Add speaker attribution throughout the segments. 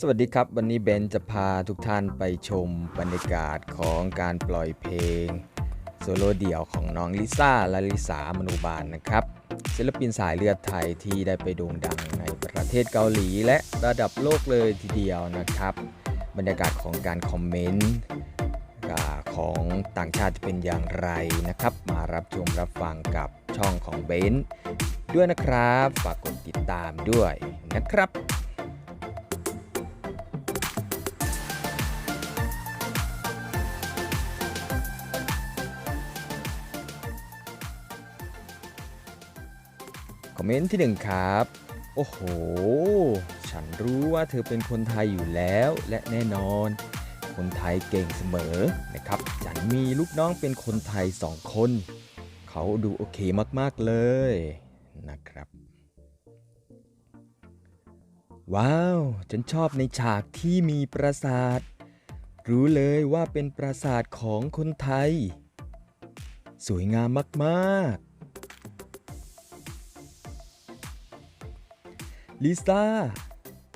Speaker 1: สวัสดีครับ วันนี้เบนจะพาทุกท่านไปชมบรรยากาศของการปล่อยเพลงโซโล่เดี่ยวของน้องลิซ่าและลิสามนูบาลนะครับศิลปินสายเลือดไทยที่ได้ไปโด่งดังในประเทศเกาหลีและระดับโลกเลยทีเดียวนะครับ บรรยากาศของการคอมเมนต์ของต่างชาติจะเป็นอย่างไรนะครับ มารับชมรับฟังกับช่องของเบนด้วยนะครับ ฝากกดติดตามด้วยนะครับ อมเมนต์ที่หนึ่งครับ โอ้โห ฉันรู้ว่าเธอเป็นคนไทยอยู่แล้วและแน่นอน คนไทยเก่งเสมอนะครับ ฉันมีลูกน้องเป็นคนไทยสองคน เขาดูโอเคมากๆเลยนะครับ ว้าว ฉันชอบในฉากที่มีปราสาท รู้เลยว่าเป็นปราสาทของคนไทย สวยงามมากๆ ลิซ่า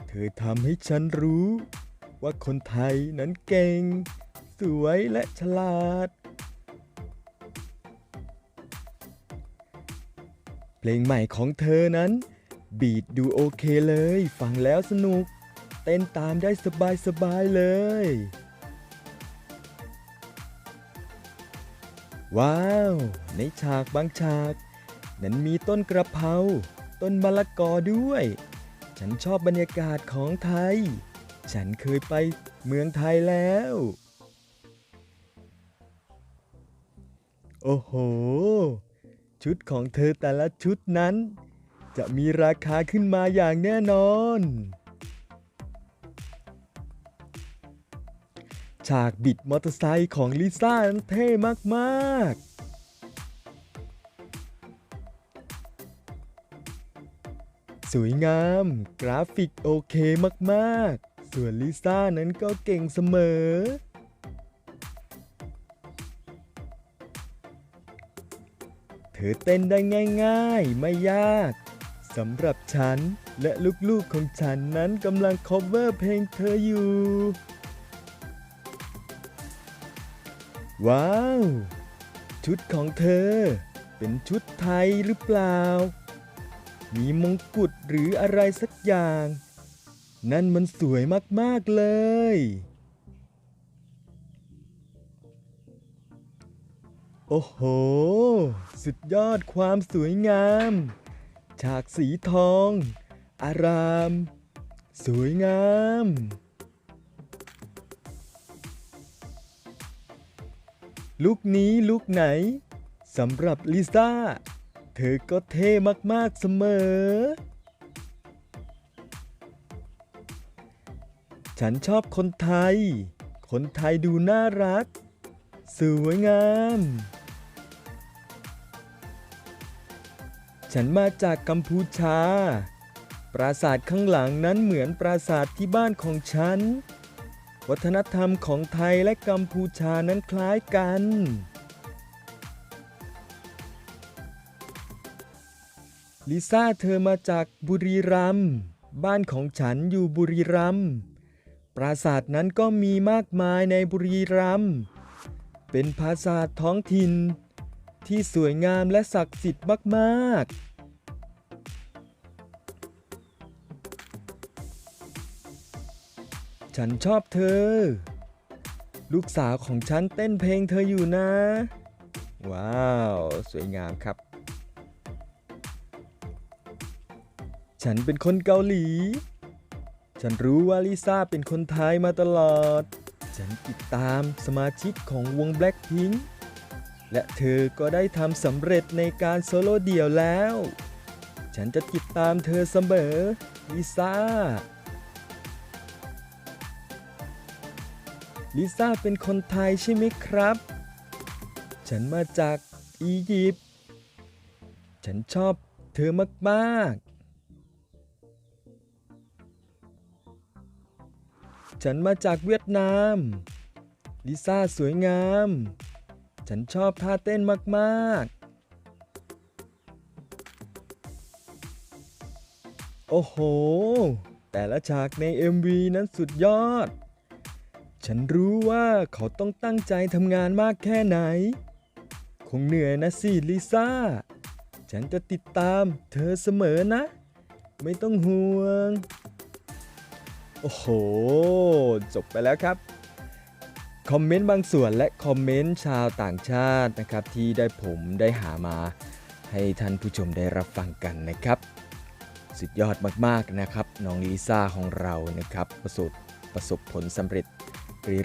Speaker 1: เธอทำให้ฉันรู้ ว่าคนไทยนั้นเก่ง สวยและฉลาด เพลงใหม่ของเธอนั้น บีดดูโอเคเลย ฟังแล้วสนุก เต้นตามได้สบายๆเลย ว้าว ในฉากบางฉาก นั้นมีต้นกระเพราต้นมะละกอด้วย ฉันชอบบรรยากาศของไทย ฉันเคยไปเมืองไทยแล้ว โอ้โห ชุดของเธอแต่ละชุดนั้น จะมีราคาขึ้นมาอย่างแน่นอน ฉากบิดมอเตอร์ไซค์ของลิซ่านเท่มาก ๆ สวยงาม กราฟิกโอเคมากๆ ส่วนลิซ่านั้นก็เก่งเสมอ เธอเต้นได้ง่ายๆ ไม่ยากสำหรับฉันและลูกๆของฉันนั้นกำลัง cover เพลงเธออยู่ ว้าว ชุดของเธอ เป็นชุดไทยหรือเปล่า มีมงกุฎหรืออะไรสักอย่าง นั่นมันสวยมาก ๆ เลย โอ้โห สุดยอดความสวยงาม ฉากสีทอง อาราม สวยงามลุกนี้ลุกไหนสำหรับลิซ่า เธอก็เท่มากๆเสมอ ฉันชอบคนไทย คนไทยดูน่ารัก สวยงาม ฉันมาจากกัมพูชา ปราสาทข้างหลังนั้นเหมือนปราสาทที่บ้านของฉัน วัฒนธรรมของไทยและกัมพูชานั้นคล้ายกัน ลิซ่าเธอมาจากบุรีรัมย์บ้านของฉันอยู่บุรีรัมย์ปราสาทนั้นก็มีมากมายในบุรีรัมย์เป็นปราสาทท้องถิ่น ที่สวยงามและศักดิ์สิทธิ์มาก ๆฉันชอบเธอ ลูกสาวของฉันเต้นเพลงเธออยู่นะ ว้าว สวยงามครับ ฉันเป็นคนเกาหลี ฉันรู้ว่าลิซ่าเป็นคนไทยมาตลอด ฉันติดตามสมาชิกของวง Blackpink และเธอก็ได้ทำสำเร็จในการโซโล่เดี่ยวแล้ว ฉันจะติดตามเธอเสมอ ลิซ่า ลิซ่าเป็นคนไทยใช่ไหมครับ ฉันมาจากอียิปต์ ฉันชอบเธอมาก ๆ ฉันมาจากเวียดนาม ลิซ่าสวยงาม ฉันชอบท่าเต้นมากๆ โอ้โห แต่ละฉากใน MV นั้นสุดยอด ฉันรู้ว่าเขาต้องตั้งใจทำงานมากแค่ไหน คงเหนื่อยนะสิลิซ่า ฉันจะติดตามเธอเสมอนะ ไม่ต้องห่วง โอ้โห จบไปแล้วครับ คอมเมนต์บางส่วนและคอมเมนต์ชาวต่างชาตินะครับ ที่ได้ผมได้หามาให้ท่านผู้ชมได้รับฟังกันนะครับ สุดยอดมากๆนะครับ น้องลิซ่าของเรานะครับ ประสบประสบผลสำเร็จ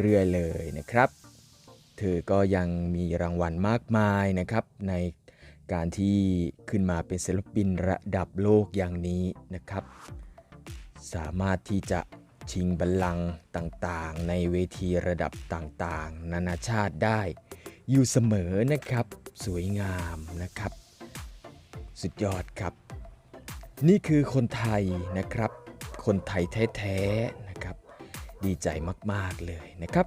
Speaker 1: เรื่อยๆเลยนะครับ เธอก็ยังมีรางวัลมากมายนะครับ ในการที่ขึ้นมาเป็นศิลปินระดับโลกอย่างนี้นะครับ สามารถที่จะ ชิงบัลลังก์ต่างๆ ในเวทีระดับต่างๆ นานาชาติได้ อยู่เสมอนะครับ สวยงามนะครับ สุดยอดครับ นี่คือคนไทยนะครับ คนไทยแท้ๆนะครับ ดีใจมากๆเลยนะครับ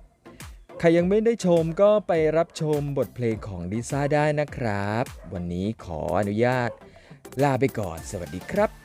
Speaker 1: ใครยังไม่ได้ชมก็ไปรับชมบทเพลงของลิซ่าได้นะครับ วันนี้ขออนุญาตลาไปก่อน สวัสดีครับ